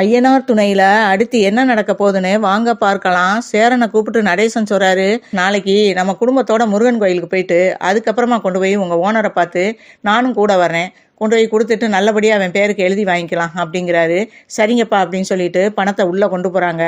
ஐயனார் துணையில அடுத்து என்ன நடக்க போகுதுன்னு வாங்க பார்க்கலாம். சேரனை கூப்பிட்டு நடேசன் சொல்றாரு நாளைக்கு நம்ம குடும்பத்தோட முருகன் கோயிலுக்கு போயிட்டு அதுக்கப்புறமா கொண்டு போய் உங்க ஓனரை பார்த்து நானும் கூட வரேன் கொண்டு போய் கொடுத்துட்டு நல்லபடியாக அவன் பேருக்கு எழுதி வாங்கிக்கலாம் அப்படிங்கிறாரு. சரிங்கப்பா அப்படின்னு சொல்லிட்டு பணத்தை உள்ளே கொண்டு போகிறாங்க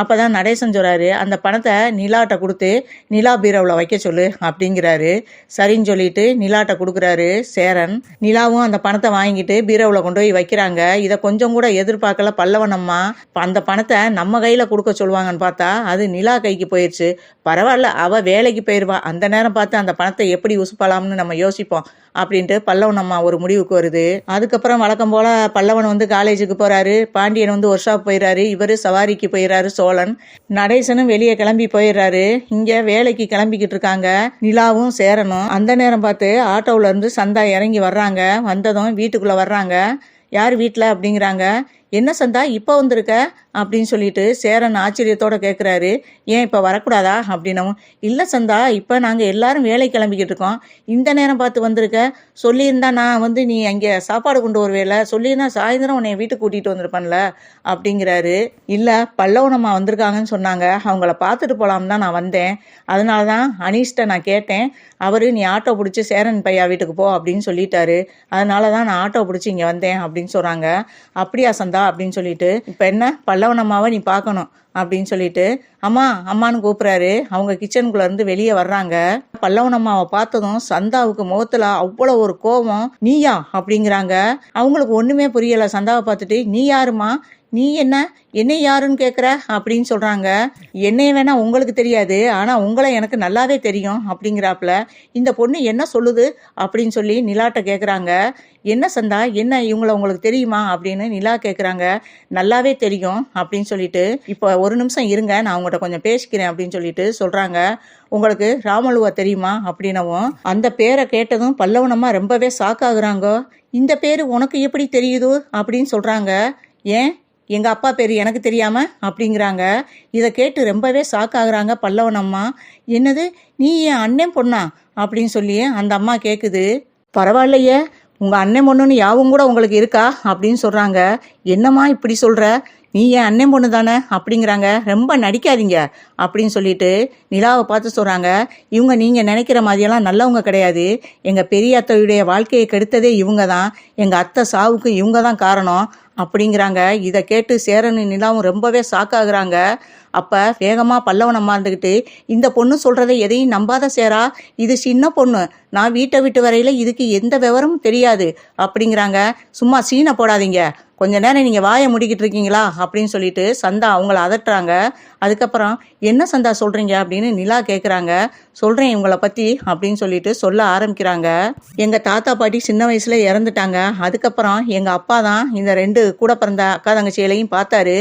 அப்போ தான் நடேசன் சொல்கிறாரு அந்த பணத்தை நிலாட்ட கொடுத்து நிலா பீரோவில் வைக்க சொல்லு அப்படிங்கிறாரு. சரின்னு சொல்லிட்டு நிலாட்ட கொடுக்குறாரு சேரன். நிலாவும் அந்த பணத்தை வாங்கிட்டு பீரோவில் கொண்டு போய் வைக்கிறாங்க. இதை கொஞ்சம் கூட எதிர்பார்க்கல பல்லவனம்மா அந்த பணத்தை நம்ம கையில் கொடுக்க சொல்லுவாங்கன்னு பார்த்தா அது நிலா கைக்கு போயிடுச்சு பரவாயில்ல அவள் வேலைக்கு போயிடுவா அந்த நேரம் பார்த்து அந்த பணத்தை எப்படி உசுப்பலாம்னு நம்ம யோசிப்போம். அப்படின்ட்டு பல்லவன் அம்மா ஒரு முடிவுக்கு வருது. அதுக்கப்புறம் வழக்கம் போல பல்லவன் வந்து காலேஜுக்கு போறாரு. பாண்டியன் வந்து ஒர்க் ஷாப் போயிடுறாரு இவரு சவாரிக்கு போயிடுறாரு சோழன். நடேசனும் வெளியே கிளம்பி போயிடுறாரு இங்க வேலைக்கு கிளம்பிக்கிட்டு இருக்காங்க. நிலாவும் சேரனும். அந்த நேரம் பார்த்து ஆட்டோவிலேருந்து இருந்து சந்தா இறங்கி வர்றாங்க. வந்ததும் வீட்டுக்குள்ள வர்றாங்க. யார் வீட்டில் அப்படிங்கிறாங்க. என்ன சந்தா இப்போ வந்திருக்க? அப்படின்னு சொல்லிட்டு சேரன் ஆச்சரியத்தோட கேட்குறாரு ஏன் இப்போ வரக்கூடாதா? அப்படின்னவும் இல்லை சந்தா இப்போ நாங்கள் எல்லாரும் வேலை கிளம்பிக்கிட்டு இருக்கோம். இந்த நேரம் பார்த்து வந்திருக்க. சொல்லியிருந்தா நான் வந்து நீ அங்கே சாப்பாடு கொண்டு வருவேல. சொல்லியிருந்தா சாயந்தரம் உன்னை வீட்டுக்கு கூட்டிகிட்டு வந்திருப்பேன்ல. அப்படிங்கிறாரு. இல்லை பல்லவனம்மா வந்திருக்காங்கன்னு சொன்னாங்க. அவங்கள பார்த்துட்டு போகலாம் தான் நான் வந்தேன். அதனால தான் அனீஷ்ட நான் கேட்டேன். அவர் நீ ஆட்டோ பிடிச்சி சேரன் பையா வீட்டுக்கு போ அப்படின்னு சொல்லிட்டாரு. அதனால தான் நான் ஆட்டோ பிடிச்சி இங்கே வந்தேன் அப்படின்னு சொல்கிறாங்க அப்படியா சந்தா? அப்படின்னு சொல்லிட்டு இப்போ என்ன? பல்ல அம்மாவை நீ பார்க்கணும் அப்படின்னு சொல்லிட்டு அம்மா அம்மான்னு கூப்பிட்றாரு. அவங்க கிச்சனுக்குள்ள இருந்து வெளியே வர்றாங்க. பல்லவன் அம்மாவை பார்த்ததும் சந்தாவுக்கு முகத்துல அவ்வளோ ஒரு கோபம் நீயா? அப்படிங்கிறாங்க. அவங்களுக்கு ஒண்ணுமே புரியல. சந்தாவை பார்த்துட்டு நீ யாருமா நீ என்ன? என்னை யாருன்னு கேட்குற அப்படின்னு சொல்கிறாங்க என்னைய வேணா உங்களுக்கு தெரியாது ஆனால் உங்களை எனக்கு நல்லாவே தெரியும் அப்படிங்கிறாப்புல. இந்த பொண்ணு என்ன சொல்லுது அப்படின்னு சொல்லி நிலாட்ட கேட்குறாங்க என்ன சந்தா? என்ன இவங்கள உங்களுக்கு தெரியுமா? அப்படின்னு நிலா கேட்குறாங்க நல்லாவே தெரியும் அப்படின்னு சொல்லிட்டு இப்போ ஒரு நிமிஷம் இருங்க நான் உங்கள்கிட்ட கொஞ்சம் பேசிக்கிறேன் அப்படின்னு சொல்லிட்டு சொல்கிறாங்க உங்களுக்கு ராமலுவா தெரியுமா? அப்படின்னவும் அந்த பேரை கேட்டதும் பல்லவனமாக ரொம்பவே சாக்காகுறாங்க இந்த பேர் உனக்கு எப்படி தெரியுது? அப்படின்னு சொல்கிறாங்க ஏன்? எங்கள் அப்பா பேர் எனக்கு தெரியாம அப்படிங்கிறாங்க. இதை கேட்டு ரொம்பவே ஷாக் ஆகுறாங்க பல்லவன் அம்மா. என்னது? நீ என் அண்ணன் பொண்ணா? அப்படின்னு சொல்லி அந்த அம்மா கேட்குது பரவாயில்லையே உங்கள் அண்ணன் பொண்ணுன்னு யாவும் கூட உங்களுக்கு இருக்கா? அப்படின்னு சொல்கிறாங்க என்னம்மா இப்படி சொல்கிற நீ என் அண்ணன் பொண்ணு தானே? அப்படிங்கிறாங்க. ரொம்ப நடிக்காதீங்க அப்படின்னு சொல்லிட்டு நிலாவை பார்த்து சொல்கிறாங்க இவங்க நீங்கள் நினைக்கிற மாதிரியெல்லாம் நல்லவங்க கிடையாது. எங்கள் பெரிய அத்தையுடைய வாழ்க்கையை கெடுத்ததே இவங்க தான் எங்கள் அத்தை சாவுக்கு இவங்க தான் காரணம். அப்படிங்கிறாங்க. இதை கேட்டு சேரனு நிலாவும் ரொம்பவே ஷாக்காகுறாங்க அப்போ வேகமாக பல்லவனை இருந்துக்கிட்டு இந்த பொண்ணு சொல்கிறத எதையும் நம்பாத சேரா? இது சின்ன பொண்ணு. நான் வீட்டை விட்டு வரையில இதுக்கு எந்த விவரமும் தெரியாது அப்படிங்கிறாங்க. சும்மா சீனை போடாதீங்க. கொஞ்ச நேரம் நீங்கள் வாயை முடிக்கிட்டு இருக்கீங்களா? அப்படின்னு சொல்லிட்டு சந்தா அவங்கள அதட்டுறாங்க. அதுக்கப்புறம் என்ன சந்தா சொல்கிறீங்க அப்படின்னு நிலா கேட்குறாங்க சொல்கிறேன் இவங்களை பற்றி அப்படின்னு சொல்லிட்டு சொல்ல ஆரம்பிக்கிறாங்க. எங்கள் தாத்தா பாட்டி சின்ன வயசில் இறந்துட்டாங்க. அதுக்கப்புறம் எங்கள் அப்பா தான் இந்த ரெண்டு கூட பிறந்த அக்கா தங்கச்சிகளையும் பார்த்தாரு.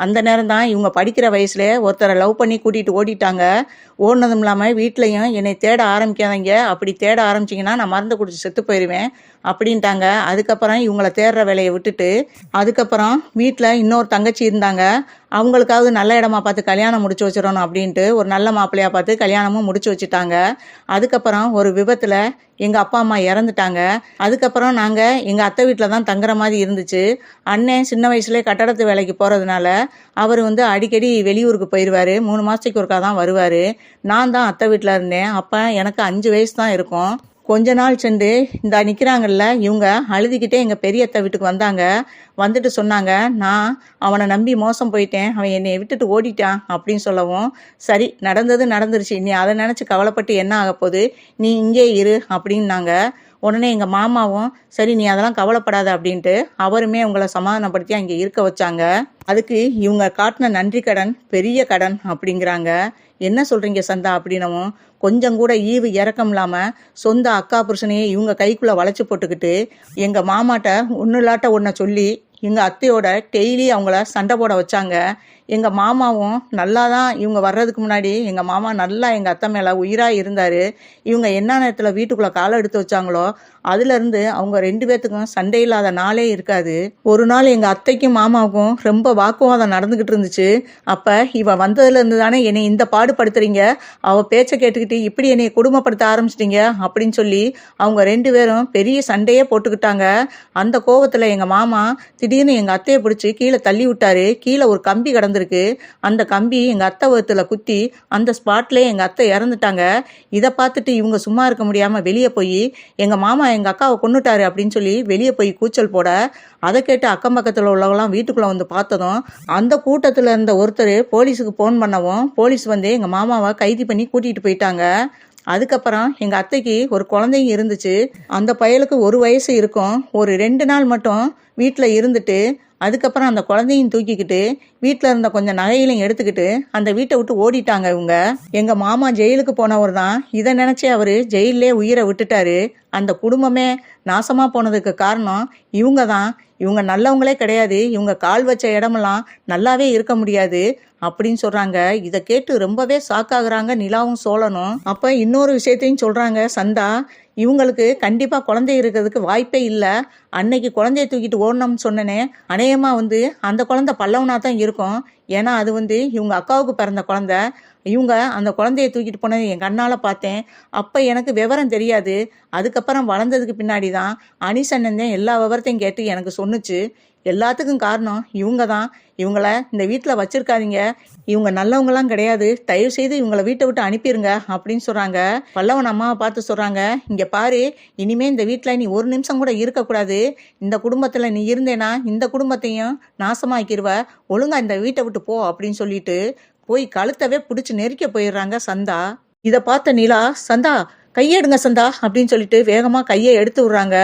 அந்த நேரம் தான் இவங்க படிக்கிற வயசுல ஒருத்தரை லவ் பண்ணி கூட்டிட்டு ஓடிட்டாங்க. ஓடினதும் இல்லாமல் வீட்லையும் என்னை தேட ஆரம்பிக்காதீங்க. அப்படி தேட ஆரம்பிச்சிங்கன்னா நான் மருந்து குடிச்சு செத்து போயிடுவேன் அப்படின்ட்டாங்க. அதுக்கப்புறம் இவங்கள தேடுற வேலையை விட்டுட்டு அதுக்கப்புறம் வீட்டில் இன்னொரு தங்கச்சி இருந்தாங்க. அவங்களுக்காவது நல்ல இடமா பார்த்து கல்யாணம் முடிச்சு வச்சிடணும் அப்படின்ட்டு ஒரு நல்ல மாப்பிள்ளையா பார்த்து கல்யாணமும் முடிச்சு வச்சுட்டாங்க. அதுக்கப்புறம் ஒரு விபத்தில் எங்கள் அப்பா அம்மா இறந்துட்டாங்க. அதுக்கப்புறம் நாங்கள் எங்கள் அத்தை வீட்டில் தான் தங்குற மாதிரி இருந்துச்சு. அண்ணன் சின்ன வயசுலேயே கட்டடத்து வேலைக்கு போகிறதுனால அவர் வந்து அடிக்கடி வெளியூருக்கு போயிடுவார் மூணு மாதத்துக்கு ஒருக்கா தான் வருவார். நான் தான் அத்தை வீட்டில் இருந்தேன். அப்போ எனக்கு அஞ்சு வயசு தான் இருக்கும். கொஞ்ச நாள் சென்று இந்த நிற்கிறாங்கல்ல இவங்க அழுதுகிட்டே எங்கள் பெரிய அத்தை வீட்டுக்கு வந்தாங்க. வந்துட்டு சொன்னாங்க நான் அவனை நம்பி மோசம் போயிட்டேன். அவன் என்னை விட்டுட்டு ஓடிட்டான் அப்படின்னு சொல்லவும் சரி நடந்தது நடந்துருச்சு. நீ அதை நினச்சி கவலைப்பட்டு என்ன ஆக போகுது? நீ இங்கே இரு அப்படின்னாங்க. உடனே எங்கள் மாமாவும் சரி நீ அதெல்லாம் கவலைப்படாத அப்படின்ட்டு அவருமே உங்களை சமாதானப்படுத்தி அங்கே இருக்க வச்சாங்க. அதுக்கு இவங்க காட்டின நன்றி கடன் பெரிய கடன் அப்படிங்கிறாங்க. என்ன சொல்கிறீங்க சந்தா? அப்படின்னவும் கொஞ்சம் கூட ஈவு இறக்கம் இல்லாமல் சொந்த அக்கா புருஷனையே இவங்க கைக்குள்ளே வளைச்சி போட்டுக்கிட்டு எங்கள் மாமாட்ட ஒன்று இல்லாட்ட ஒன்றை சொல்லி எங்கள் அத்தையோட டெய்லி அவங்கள சண்டை போட வச்சாங்க. எங்கள் மாமாவும் நல்லா தான் இவங்க வர்றதுக்கு முன்னாடி எங்கள் மாமா நல்லா எங்கள் அத்தை மேலே உயிராக இருந்தார். இவங்க என்ன நேரத்தில் வீட்டுக்குள்ளே காலை எடுத்து வச்சாங்களோ அதுலேருந்து அவங்க ரெண்டு பேர்த்துக்கும் சண்டை இல்லாத நாளே இருக்காது. ஒரு நாள் எங்கள் அத்தைக்கும் மாமாவுக்கும் ரொம்ப வாக்குவாதம் நடந்துக்கிட்டு இருந்துச்சு. அப்போ இவன் வந்ததுலேருந்து தானே என்னை இந்த பாடுபடுத்துறீங்க? அவள் பேச்சை கேட்டுக்கிட்டு இப்படி என்னை குடும்பப்படுத்த ஆரம்பிச்சிட்டீங்க அப்படின்னு சொல்லி அவங்க ரெண்டு பேரும் பெரிய சண்டையே போட்டுக்கிட்டாங்க. அந்த கோவத்தில் எங்கள் மாமா திடீர்னு எங்கள் அத்தையை பிடிச்சி கீழே தள்ளி விட்டாரு. கீழே ஒரு கம்பி கடந்து கிடந்திருக்கு அந்த கம்பி எங்கள் அத்தை ஒருத்தில் குத்தி அந்த ஸ்பாட்லேயே எங்கள் அத்தை இறந்துட்டாங்க. இதை பார்த்துட்டு இவங்க சும்மா இருக்க முடியாமல் வெளியே போய் எங்கள் மாமா எங்கள் அக்காவை கொண்டுட்டாரு அப்படின்னு சொல்லி வெளியே போய் கூச்சல் போட அதை கேட்டு அக்கம் பக்கத்தில் உள்ளவங்களாம் வீட்டுக்குள்ளே வந்து பார்த்ததும் அந்த கூட்டத்தில் இருந்த ஒருத்தர் போலீஸுக்கு ஃபோன் பண்ணவும் போலீஸ் வந்து எங்கள் மாமாவை கைது பண்ணி கூட்டிகிட்டு போயிட்டாங்க. அதுக்கப்புறம் எங்கள் அத்தைக்கு ஒரு குழந்தைங்க இருந்துச்சு. அந்த பயலுக்கு ஒரு வயசு இருக்கும். ஒரு ரெண்டு நாள் மட்டும் வீட்டில் இருந்துட்டு அதுக்கப்புறம் அந்த குழந்தையும் தூக்கிக்கிட்டு வீட்டில் இருந்த கொஞ்சம் நகைகளையும் எடுத்துக்கிட்டு அந்த வீட்டை விட்டு ஓடிட்டாங்க இவங்க. எங்கள் மாமா ஜெயிலுக்கு போனவர் தான். இதை நினச்சி அவர் ஜெயிலே உயிரை விட்டுட்டாரு. அந்த குடும்பமே நாசமாக போனதுக்கு காரணம் இவங்க தான். இவங்க நல்லவங்களே கிடையாது. இவங்க கால் வச்ச இடமெல்லாம் நல்லாவே இருக்க முடியாது அப்படின்னு சொல்கிறாங்க இதை கேட்டு ரொம்பவே சாக்காகிறாங்க நிலாவும் சோழனும். அப்போ இன்னொரு விஷயத்தையும் சொல்கிறாங்க சந்தா இவங்களுக்கு கண்டிப்பாக குழந்தை இருக்கிறதுக்கு வாய்ப்பே இல்லை. அன்னைக்கு குழந்தைய தூக்கிட்டு ஓடணும்னு சொன்னனே அநேகமாக வந்து அந்த குழந்தை பல்லவனாக தான் இருக்கும். ஏன்னா அது வந்து இவங்க அக்காவுக்கு பிறந்த குழந்தை. இவங்க அந்த குழந்தைய தூக்கிட்டு போனது என் கண்ணால் பார்த்தேன். அப்போ எனக்கு விவரம் தெரியாது. அதுக்கப்புறம் வளர்ந்ததுக்கு பின்னாடி தான் அனிசன்னந்தேன் எல்லா விவரத்தையும் கேட்டு எனக்கு சொன்னுச்சு. எல்லாத்துக்கும் காரணம் இவங்க தான் இவங்கள இந்த வீட்டில் வச்சிருக்காதீங்க. இவங்க நல்லவங்களாம் கிடையாது. தயவு செய்து இவங்கள வீட்டை விட்டு அனுப்பிடுங்க அப்படின்னு சொல்கிறாங்க பல்லவன் அம்மாவை பார்த்து சொல்கிறாங்க இங்கே பாரு இனிமே இந்த வீட்டில் நீ ஒரு நிமிஷம் கூட இருக்கக்கூடாது. இந்த குடும்பத்தில் நீ இருந்தேனா இந்த குடும்பத்தையும் நாசமாக்கிடுவ ஒழுங்கா இந்த வீட்டை விட்டு போ அப்படின்னு சொல்லிட்டு போய் கழுத்தவே பிடிச்சி நெருக்க போயிடுறாங்க சந்தா. இதை பார்த்த நிலா சந்தா கையெடுங்க சந்தா அப்படின்னு சொல்லிட்டு வேகமாக கையை எடுத்து விடுறாங்க.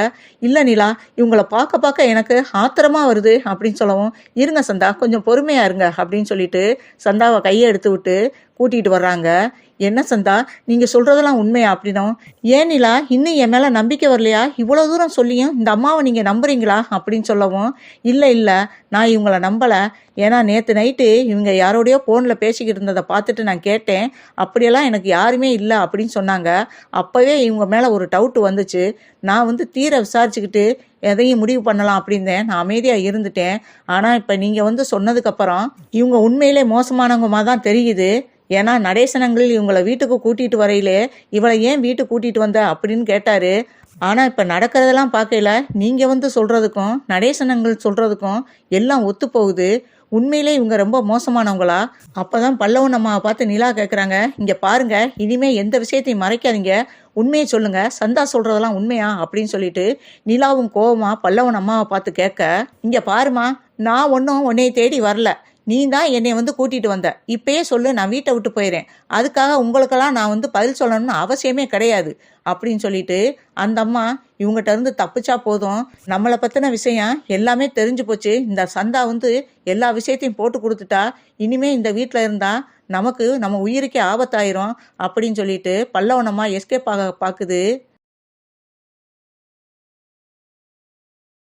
இல்லை நிலா இவங்களை பார்க்க பார்க்க எனக்கு ஆத்திரமா வருது அப்படின்னு சொல்லவும் இருங்க சந்தா கொஞ்சம் பொறுமையா இருங்க அப்படின்னு சொல்லிட்டு சந்தாவை கையை எடுத்து விட்டு கூட்டிகிட்டு வர்றாங்க. என்ன சந்தா? நீங்கள் சொல்கிறதெல்லாம் உண்மையா அப்படின்னும் ஏன் நிலா இன்னும் என் மேலே நம்பிக்கை வரலையா? இவ்வளோ தூரம் சொல்லியும் இந்த அம்மாவை நீங்கள் நம்புறீங்களா? அப்படின்னு சொல்லவும் இல்லை இல்லை நான் இவங்களை நம்பலை. ஏன்னா நேற்று நைட்டு இவங்க யாரோடையோ ஃபோனில் பேசிக்கிட்டு இருந்ததை பார்த்துட்டு நான் கேட்டேன். அப்படியெல்லாம் எனக்கு யாருமே இல்லை அப்படின்னு சொன்னாங்க. அப்போவே இவங்க மேலே ஒரு டவுட் வந்துச்சு. நான் வந்து தீர விசாரிச்சுக்கிட்டு எதையும் முடிவு பண்ணலாம் அப்படின்னேன். நான் அமைதியாக இருந்துட்டேன். ஆனால் இப்போ நீங்கள் வந்து சொன்னதுக்கப்புறம் இவங்க உண்மையிலே மோசமானவங்கமாக தான் தெரியுது. ஏன்னா நடேசனங்கள் இவங்களை வீட்டுக்கு கூட்டிகிட்டு வரையிலே இவளை ஏன் வீட்டுக்கு கூட்டிகிட்டு வந்த அப்படின்னு கேட்டார். ஆனால் இப்போ நடக்கிறதெல்லாம் பார்க்கல நீங்கள் வந்து சொல்கிறதுக்கும் நடேசனங்கள் சொல்கிறதுக்கும் எல்லாம் ஒத்து போகுது உண்மையிலே இவங்க ரொம்ப மோசமானவங்களா? அப்போதான் பல்லவன் அம்மாவை பார்த்து நிலா கேட்குறாங்க இங்கே பாருங்க இனிமே எந்த விஷயத்தையும் மறைக்காதீங்க. உண்மையை சொல்லுங்க. சந்தா சொல்றதெல்லாம் உண்மையா? அப்படின்னு சொல்லிட்டு நிலாவும் கோவமா பல்லவன் அம்மாவை பார்த்து கேட்க இங்கே பாருமா நான் ஒன்றும் உன்னையை தேடி வரல. நீ தான் என்னை வந்து கூட்டிட்டு வந்த. இப்பயே சொல்லு நான் வீட்டை விட்டு போயிடுறேன் அதுக்காக உங்களுக்கெல்லாம் நான் வந்து பதில் சொல்லணும்னு அவசியமே கிடையாது அப்படின்னு சொல்லிட்டு அந்த அம்மா இவங்ககிட்ட இருந்து தப்பிச்சா போதும். நம்மளை பற்றின விஷயம் எல்லாமே தெரிஞ்சு போச்சு. இந்த சந்தா வந்து எல்லா விஷயத்தையும் போட்டு கொடுத்துட்டா. இனிமே இந்த வீட்டில் இருந்தா நமக்கு நம்ம உயிருக்கே ஆபத்தாயிரும் அப்படின்னு சொல்லிட்டு பல்லவனமாக எஸ்கேப் ஆக பார்க்குது.